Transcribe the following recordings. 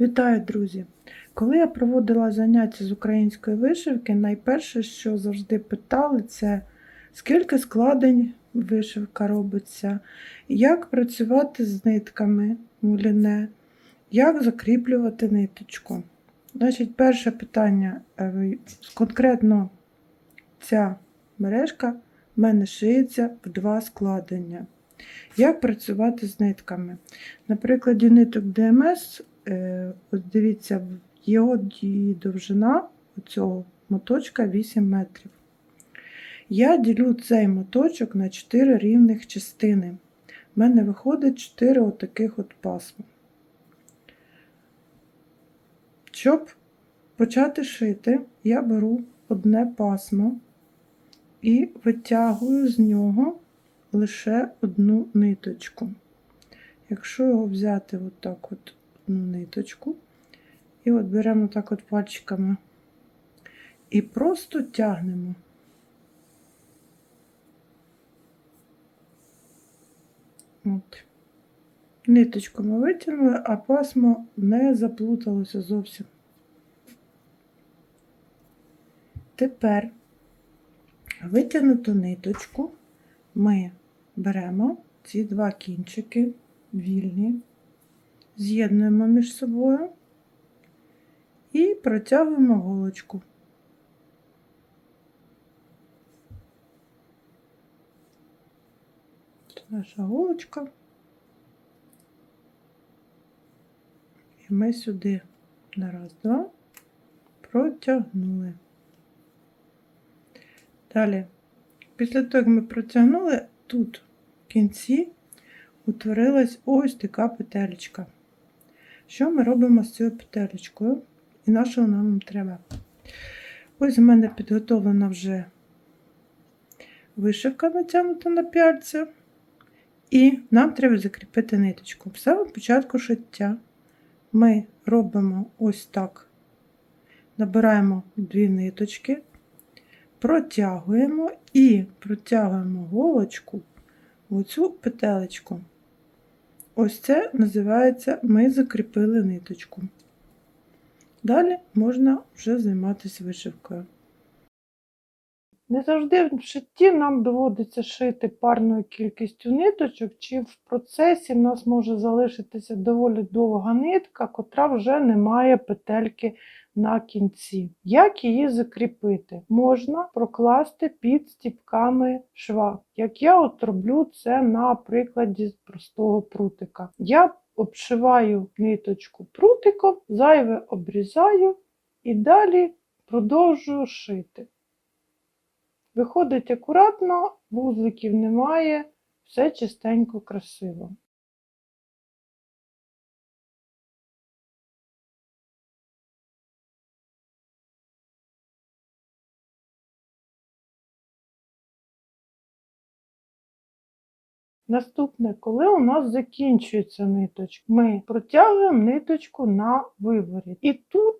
Вітаю, друзі! Коли я проводила заняття з української вишивки, найперше, що завжди питали, це скільки складень вишивка робиться, як працювати з нитками муліне, як закріплювати ниточку. Значить, перше питання е, конкретно ця мережка в мене шиється в два складення. Як працювати з нитками? На прикладі ниток ДМС, е, ось дивіться, його довжина цього моточка 8 метрів. Я ділю цей моточок на 4 рівних частини. У мене виходить 4 отаких от пасма. Щоб почати шити, я беру одне пасмо і витягую з нього лише одну ниточку. Якщо його взяти отак от одну ниточку, і от беремо так от пальчиками і просто тягнемо. От. Ниточку ми витягнули, а пасмо не заплуталося зовсім. Тепер витягнуту ниточку ми беремо ці два кінчики вільні, з'єднуємо між собою і протягуємо голочку. Це наша голочка. І ми сюди на раз, два протягнули. Далі, після того, як ми протягнули, тут в кінці утворилась ось така петелечка. Що ми робимо з цією петелечкою? І на що нам треба? Ось у мене підготовлена вже вишивка натягнута на пяльця. І нам треба закріпити ниточку. В самому початку шиття ми робимо ось так. Набираємо дві ниточки, протягуємо і протягуємо голочку в оцю петелечку. Ось це називається ми закріпили ниточку. Далі можна вже займатися вишивкою. Не завжди в шитті нам доводиться шити парною кількістю ниточок, чи в процесі в нас може залишитися доволі довга нитка, котра вже не має петельки на кінці. Як її закріпити? Можна прокласти під стіпками шва. Як я от роблю це на прикладі простого прутика. Я обшиваю ниточку прутиком, зайве обрізаю і далі продовжую шити. Виходить акуратно, вузликів немає, все чистенько, красиво. Наступне, коли у нас закінчується ниточка, ми протягуємо ниточку на виворіт. І тут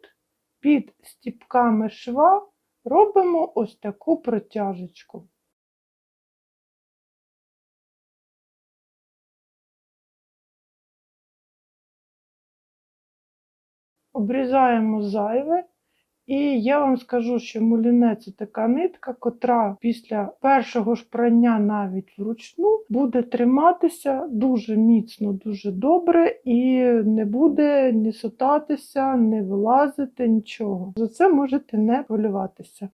під стіпками шва робимо ось таку протяжечку. Обрізаємо зайве. І я вам скажу, що муліне це така нитка, котра після першого ж прання навіть вручну буде триматися дуже міцно, дуже добре і не буде ні сотатися, не вилазити, нічого. За це можете не хвилюватися.